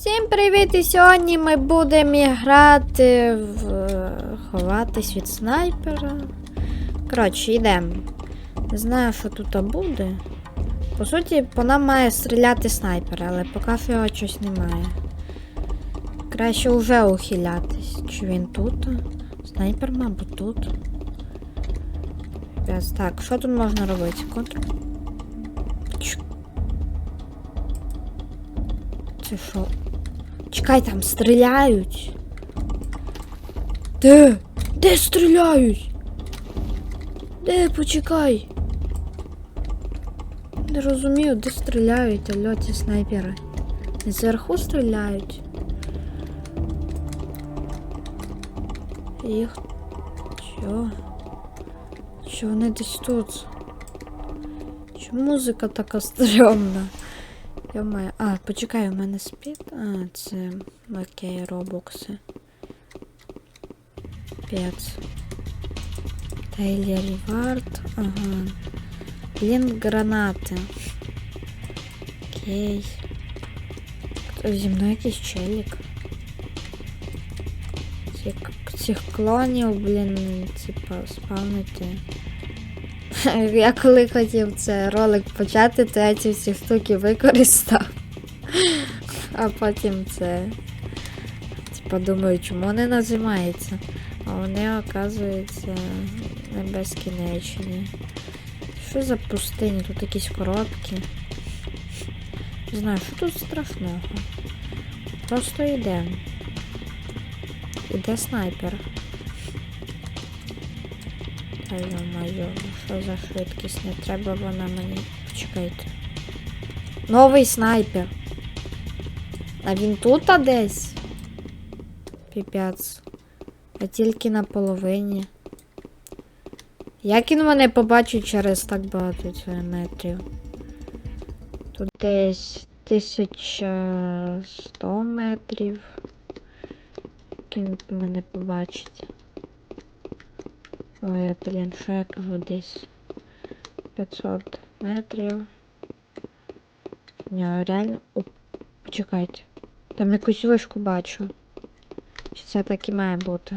Всім привіт! І сьогодні ми будемо грати в ховатись від снайпера. Коротше, йдемо. Не знаю, що тут буде. По суті, по нам має стріляти снайпер, але поки його щось немає. Краще вже ухилятись. Чи він тут? Снайпер, мабуть, тут. Так, що тут можна робити? Контр... Це що? Чекай, там стріляють. Де? Де стріляють? Де почекай? Не розумію, де стріляють, алло, ці снайпери. Зверху стріляють. Їх. Чо? Чо вони десь тут? Чому музика така стрьомна? Я маю. А, почекай, у мене спід. А, це. Окей, робокси. Пец. Тейлі Рівард. Ага. Блін, гранати. Окей. Зі мною якийсь челік. Цих, цих клонів, блін, типа, спавнити. Я коли хотів це ролик почати, то я ці всі штуки використав. А потім це. Типа думаю, чому не нажимається. А вони, оказується, не безкінечні. Що за пустині? Тут якісь коробки. Не знаю, що тут страшного. Просто йдемо. Іде снайпер. Та ну що за швидкість? Не треба вона мені. Почекайте. Новий снайпер. А він тут а десь? Піпець. А тільки на половині. Як він мене побачить через так багато метрів? Тут десь 1100 метрів. Як він мене побачить. Що кажу десь 500 метрів. Ні, реально. О, почекайте. Там якусь вишку бачу. Чи це так і має бути?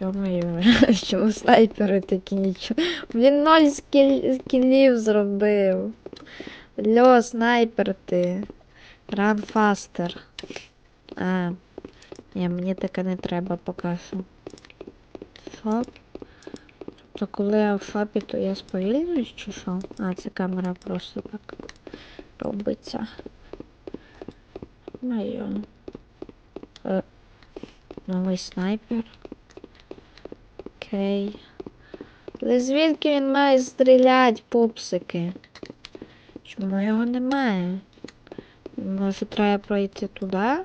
Йо-моє, чому снайпери такі нічого? Він ноль скіл... скілів зробив. Льо, снайпер ти. Run faster. А. Ні, мені таке не треба поки що. Шоп. Тобто, коли я в шопі, то я сповільнююсь чи що? А, це камера просто так робиться. Моє. Е, новий снайпер. Окей. Але звідки він має стріляти, пупсики? Чому його немає? Може треба пройти туди?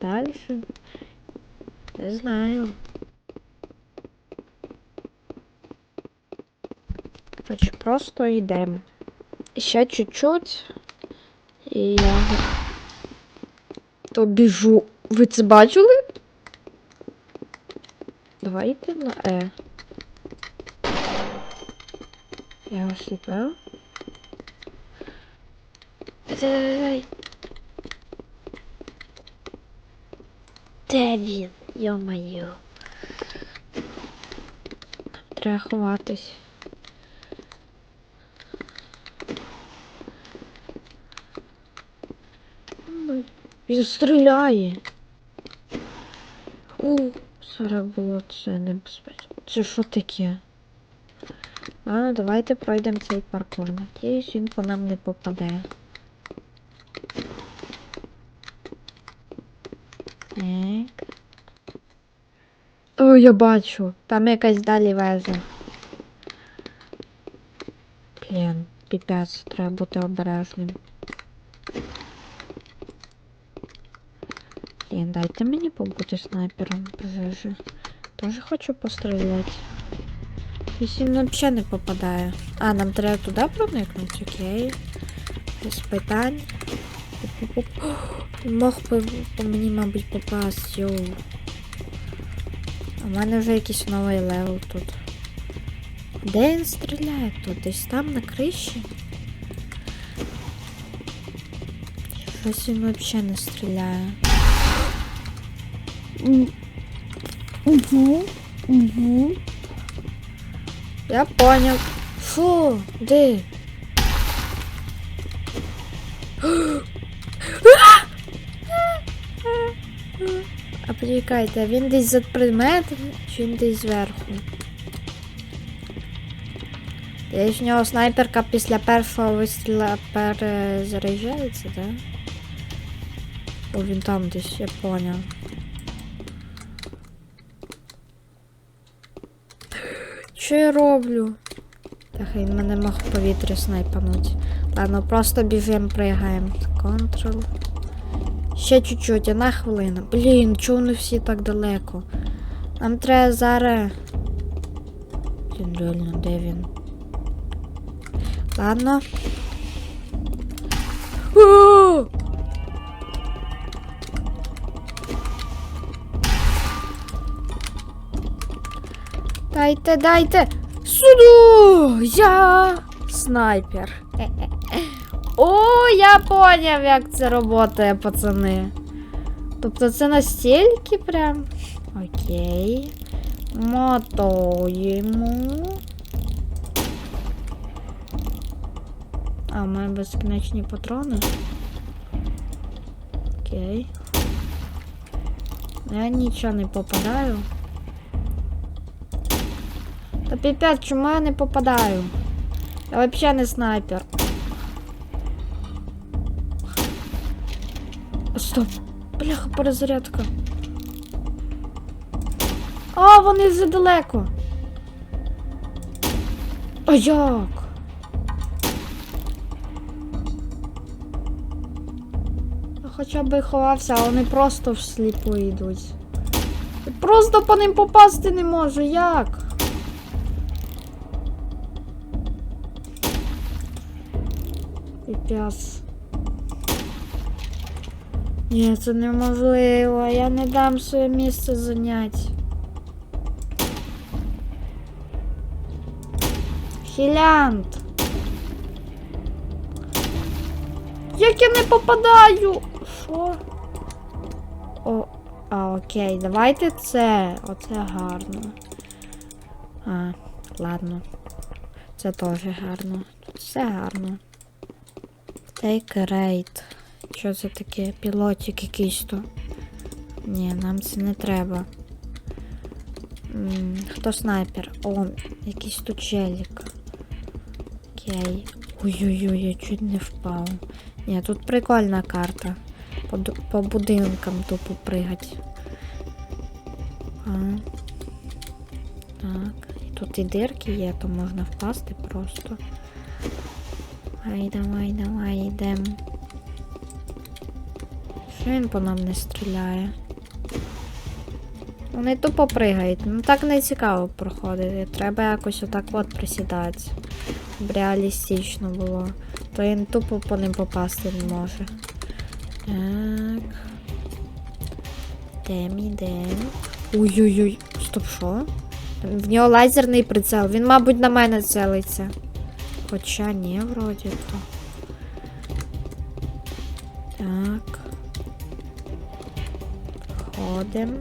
Далі? Не знаю. Короче, просто йдемо. Ще чуть-чуть. І я то біжу. Ви це бачили? Давайте на Е. Я осліпив. Ай-яй-яй. Де він? Йо-моє. Треба ховатись. Він стріляє. У, зараз було це небезпечно. Це що таке? А, давайте пройдемо цей паркур. Надіюсь, він по нам не попаде. Так. О, я бачу. Там якась далі вежа. Блін, піпець, треба бути обережним. Блін, дайте мені побути снайпером пожежі. Тоже хочу постріляти. Він взагалі не попадає. А, нам треба туди проникнути, окей. Без питань. Мог би по мені, мабуть, попасти, йоу. У мене вже якийсь новий левел тут. Де він стріляє тут? Десь там на криші? Щось він взагалі не стріляє. Угу. Угу. Я понял. Фу, де? А почекайте, він десь за предметом чи він десь зверху? Десь в нього снайперка після першого вистріла перезаряджається, так? О, він там десь, я поняв. Що я роблю? Так, він мене мог повітря снайпануть. Ладно, просто біжим, пригаємо. Контрол. Ще чуть-чуть, одна хвилина. Блін, чого вони всі так далеко? Нам треба зараз. Блін, реально, де він? Ладно. Дайте, дайте! Суду! Я снайпер. О, я поняв, як це працює, пацани. Тобто це настільки прям. Окей. Мотуємо. А, у мене безкінечні патрони. Окей. Я нічого не попадаю. Та піпець, чому я не попадаю? Я взагалі не снайпер. Стоп. Бляха, перезарядка. А, вони вже далеко. А як? Хоча б і ховався, а вони просто всліпу йдуть. Просто по ним попасти не можу. Як? Піпяс. Ні, це неможливо. Я не дам своє місце зайняти. Хілянт. Як я не попадаю? Що? О, а, окей, давайте це. Оце гарно. А, ладно. Це теж гарно. Все гарно. Take raid. Що це таке? Пілотик якийсь то. Ні, нам це не треба. М, Хто снайпер? О, якийсь тут челік. Окей. Ой-ой-ой, я чуть не впав. Ні, тут прикольна карта. По, по будинкам тупо пригать. А. Так. І тут і дирки є, то можна впасти просто. Ай, давай, давай, йдемо. Що він по нам не стріляє? Вони тупо пригають. Ну так не цікаво проходити. Треба якось отак от присідати. Щоб реалістично було. То він тупо по ним попасти не може. Так. Йдем, йдем. Ой-ой-ой. Стоп, що? В нього лазерний прицел. Він, мабуть, на мене целиться. Хоча ні, вроді то. Так. Ходим.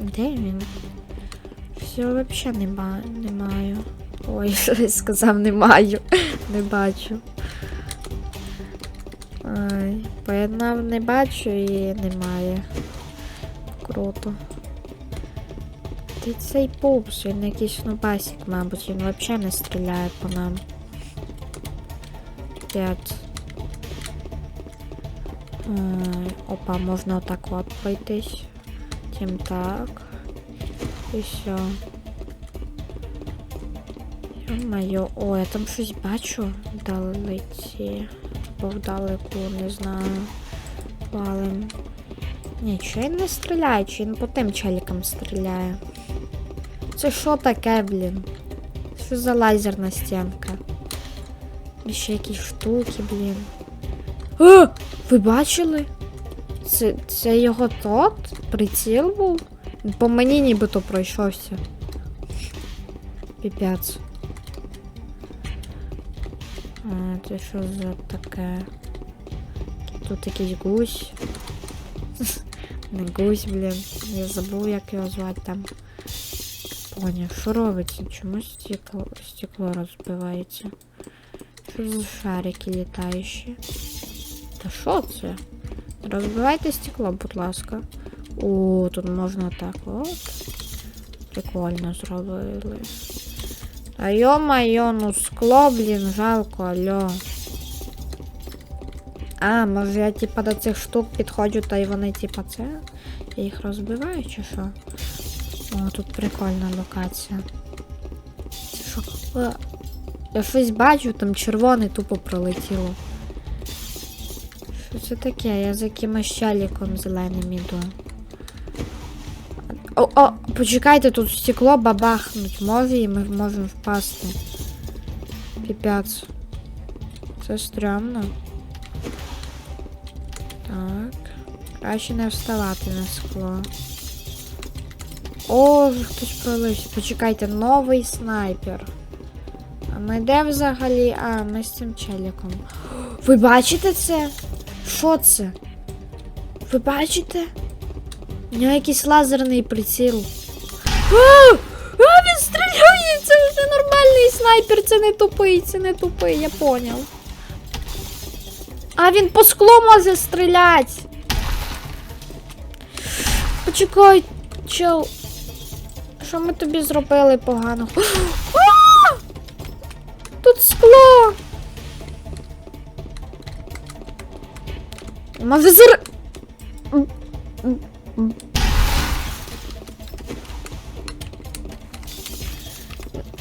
Де він? Все взагалі нема, не маю. Ой, сказав не маю. Не бачу. Ай, поєднав не бачу і немає. Круто. Ти цей пупс, він якийсь нубасик, мабуть, він взагалі не стріляє по нам. П'ять. Ай, Опа, можна отак от пройтись. Тим так. І все. Ё-моё, о, я там щось бачу вдалиці. Або вдалеку, не знаю. Валим. Ні, чи він не стріляє, чи він по тим челікам стріляє. Це що таке, блін? Що за лазерна стінка? І ще якісь штуки, блін. А! Ви бачили? Це, це його тот? Приціл був? По мені нібито пройшовся. Піпець. А, це що за таке? Тут якийсь гусь. Не гусь, блін. Я забув, як його звати там. Поняв, що робиться? Чому стекло, стекло розбивається? Що за шарики літаючі? Та що це? Розбивайте стекло, будь ласка. О, тут можна так от. Прикольно зробили. А йо-майо, ну скло, блін, жалко, алло. А, може я типа до цих штук підходжу, та й вони типа це. Я їх розбиваю чи що? О, тут прикольна локація. Це Я щось бачу, там червоне тупо пролетіло. Що це таке? Я за якимось щеліком зеленим іду. О, о, почекайте, тут стекло бабахнуть може і ми можемо впасти. Піпець. Це стрьомно. Так. Краще не вставати на скло. О, хтось пролився. Почекайте, новий снайпер. А ми де взагалі? А, ми з цим челіком. Ви бачите це? Що це? Ви бачите? У нього якийсь лазерний приціл. А! А, він стріляє! Це вже нормальний снайпер, це не тупий, це не тупий, я поняв. А він по склу може стріляти. Почекай, чел. Що ми тобі зробили погано? Тут скло. Зар...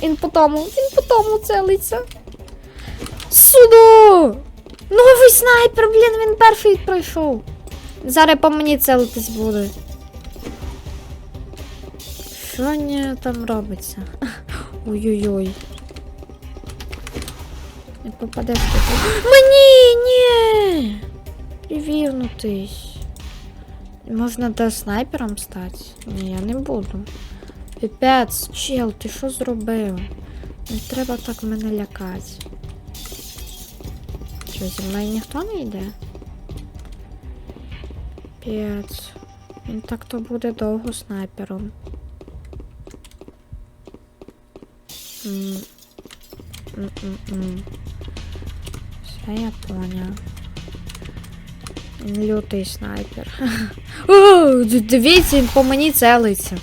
Він по тому, він по тому целиться. Сюди! Новий снайпер, блін, він перший пройшов. Зараз по мені целитись буде. Що не там робиться? Ой-ой-ой. Не попадеш тут. Мені, ні! Привівнутись. Можна де снайпером стати? Ні, я не буду. Піпець, чел, ти що зробив? Не треба так мене лякати. Що, зі мною ніхто не йде? Піпець. Він так то буде довго снайпером. М. Я поняв. Він Лютий снайпер. О, дивіться, він по мені целиться.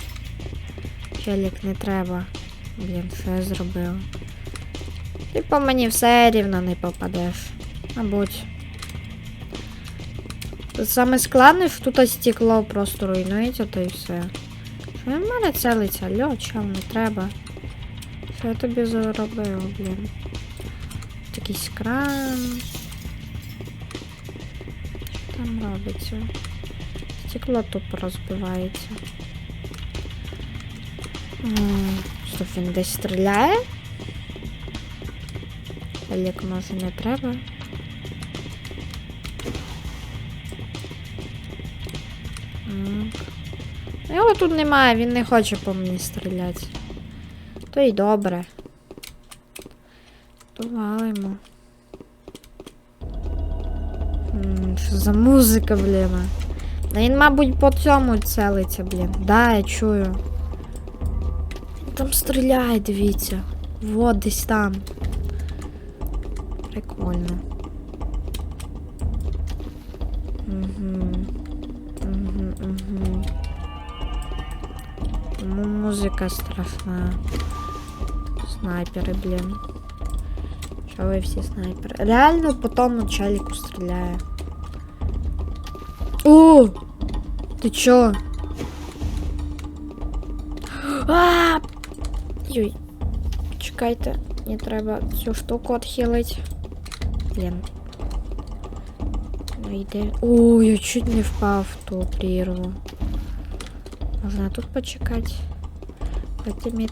Челік не треба. Блін, що я зробив? Ти по мені все рівно не попадеш. Мабуть. Саме складне, що тут стекло просто руйнується, то і все. Що він в мене целиться? Алло, чом не треба? Що я тобі заробив, блін? Якийсь кран. Що там робиться? Стекло тупо розбивається. Стоп, він десь стріляє? Олег, може не треба? Його тут немає, він не хоче по мені стріляти. То й добре. Валимо. Що за музика, блін? Та він, мабуть, по цьому целиться, блін. Да, я чую. Там стріляє, дивіться. Вот десь там. Прикольно. Угу. Угу, угу. Музика страшна. Снайпери, блін. Що ви всі снайпери? Реально по тому челіку стріляє. О! Ти чо? А! Йой. Чекайте, мені треба цю штуку відхилити. Блін. Ну йде. О, я чуть не впав в ту прірву. Можна тут почекати. Потім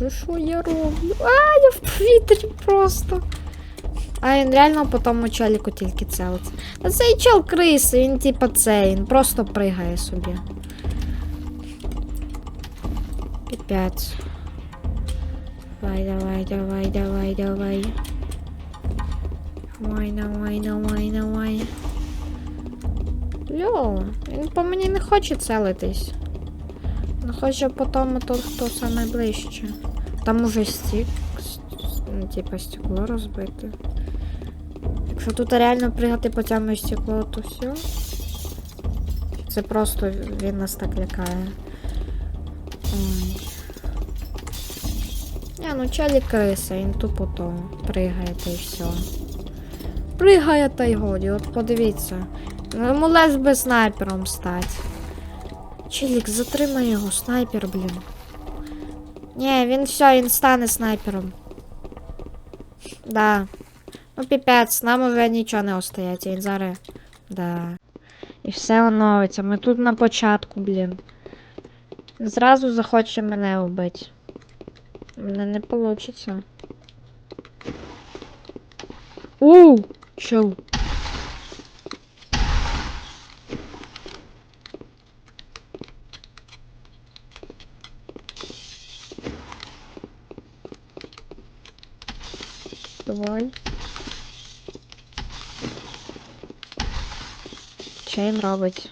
іти. Що, я роблю? А, я в повітрі просто. А він реально по тому челіку тільки целиться. Та цей чел криси, він типа цей, він просто пригає собі. Піпець. Давай, давай, давай, давай, давай. Давай, давай, давай, давай. Льо, він по мені не хоче целитись. Він хоче по тому, то, хто саме ближче. Там уже стік, ну, типа стекло розбите. Якщо тут реально пригати по цьому стеклу, то все. Це просто він нас так лякає. Ой. Не, ну челік криса, він тупо то пригає та й все. Пригає та й годі, от подивіться. Йому лез би снайпером стати. Челік, затримай його, снайпер, блін. Ні, він все, він стане снайпером. Да. Ну, піпець, нам вже нічого не остається, він зараз. Да. І все оновиться. Ми тут на початку, блін. Зразу захоче мене вбити. Мене не получится. У, чел. Давай. Що він робить?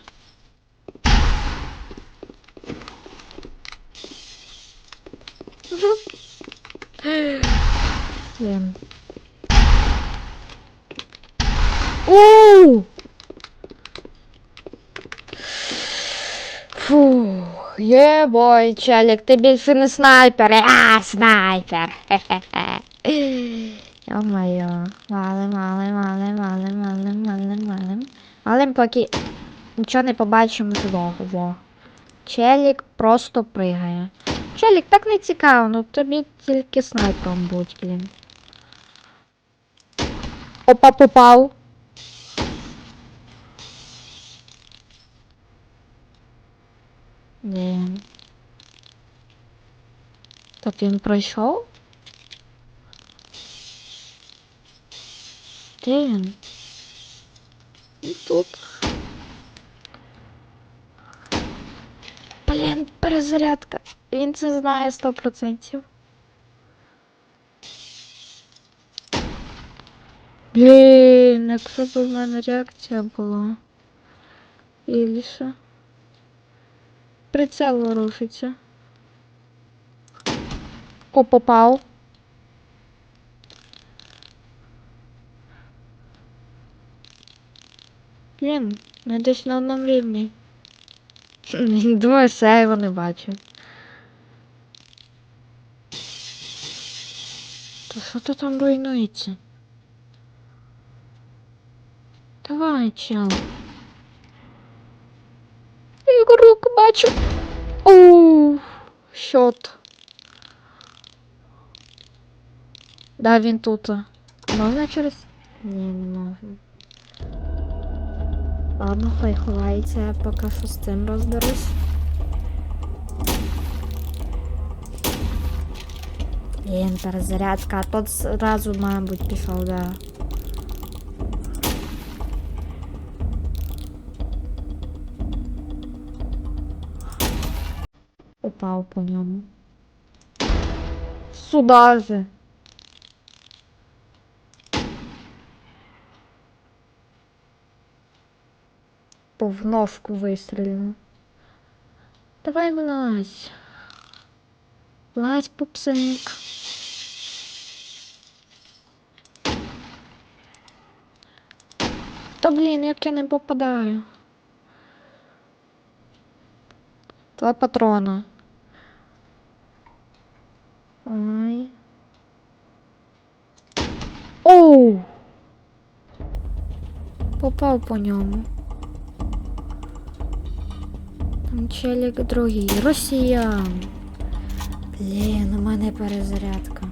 Блін. Оу! Фух, є бой, челік, ти більше не снайпер. А, снайпер. Хе-хе-хе. Йо-моє. Валим, валим, валим, валим, валим, валим, валим. Валим, поки нічого не побачимо. Во. Челік просто пригає. Челік, так не цікаво, ну тобі тільки снайпером будь, блін. Опа, попав. Блін. Так він пройшов? Він? І тут. Блін, перезарядка. Він це знає 100%. Блін, якщо б в мене реакція була. Іліша. Прицел рушиться. О, попав. Блін, ми десь на одному рівні. Думаю, все його не бачу. То що то там руйнується? Давай, чел. Я руку бачу. Оу, щот. Да, він тут. Можна через. Ні, не можна. Ладно, хай ховається, я поки що з цим розберусь. Блін, перезарядка, а тот зразу, мабуть, пішов, да. Упав по ньому. Сюда же. По в ножку вистрілено. Давай вилазь. Вилазь, пупсик. Та блін, як я не попадаю. Два патрона. Ой. Оу! Попав по ньому. Челік другий. Росіян. Блін, у мене перезарядка.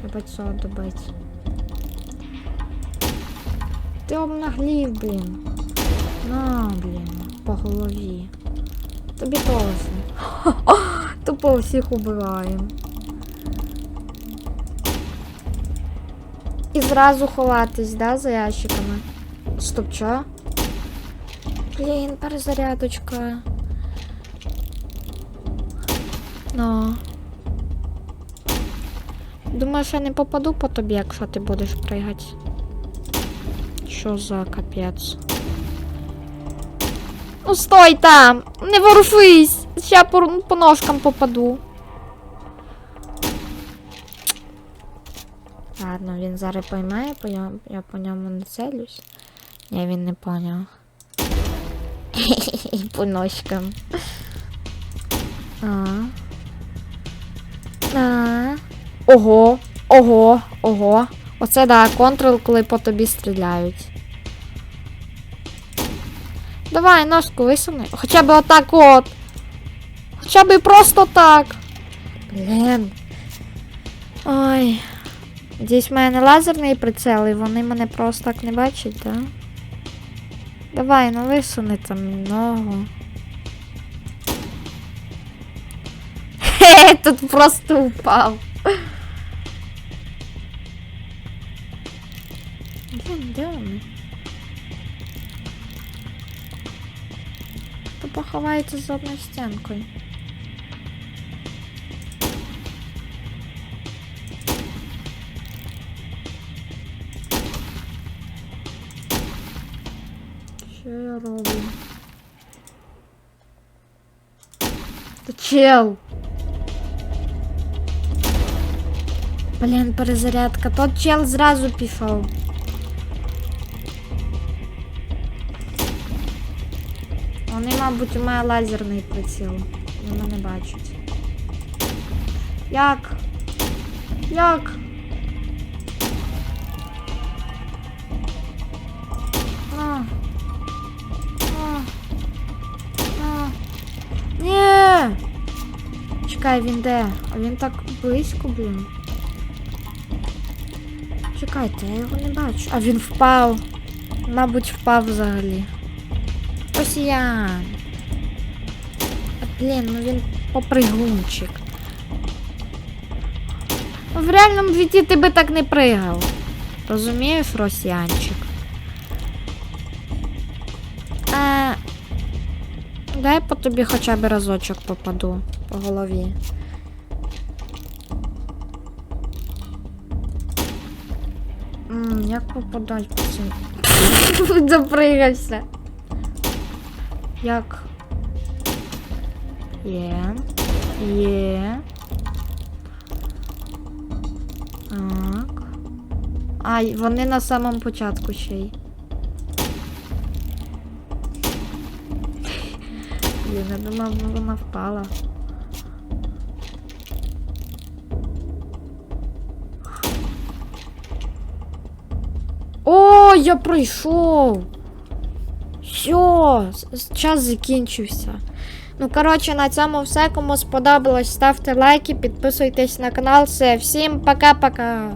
Треба цього добити. Ти обнаглів, блін. На, блін, по голові. Тобі теж. Тупо всіх убиваємо. І зразу ховатись, да, за ящиками? Стоп, чо? Блін, перезарядочка. Ну. думаєш, я не попаду по тобі, якщо ти будеш пригати? Що за капець? Ну стой там! Не ворушись! Ща по, по ножкам попаду. Ладно, він зараз поймає, по ньому- я по ньому не целюсь. Ні, він не поняв. по ножкам. А. А. Ого, ого, ого. Оце да, контрол, коли по тобі стріляють. Давай, ножку висуни. Хоча б отак от. Хоча б просто так. Блін. Ой. Десь в мене лазерний прицел, і вони мене просто так не бачать, так? Да? Давай, ну висуни там ногу. Хе, тут просто упав. Блін, де вони? То поховається за одною стінкою. Я роблю? Та чел! Блін, перезарядка. Тот чел зразу пішов. Вони, мабуть, у мене лазерний приціл. Вони мене бачать. Як? Як? Чекай, він де? А він так близько, блін. Чекайте, я його не бачу. А він впав. Мабуть, впав взагалі. Росіян. А, блін, ну він попригунчик. Ну, В реальному житті ти би так не пригав. Розумієш, росіянчик? Дай по тобі хоча б разочок попаду по голові. М, як попадать по цим? Запригався. Як? Є. Є. Так. Ай, вони на самому початку ще й. Блін, я думав, вона впала. О, я пройшов! Все, час закінчився. Ну, коротше, на цьому все. Кому сподобалось, ставте лайки, підписуйтесь на канал. Все, всім пока-пока.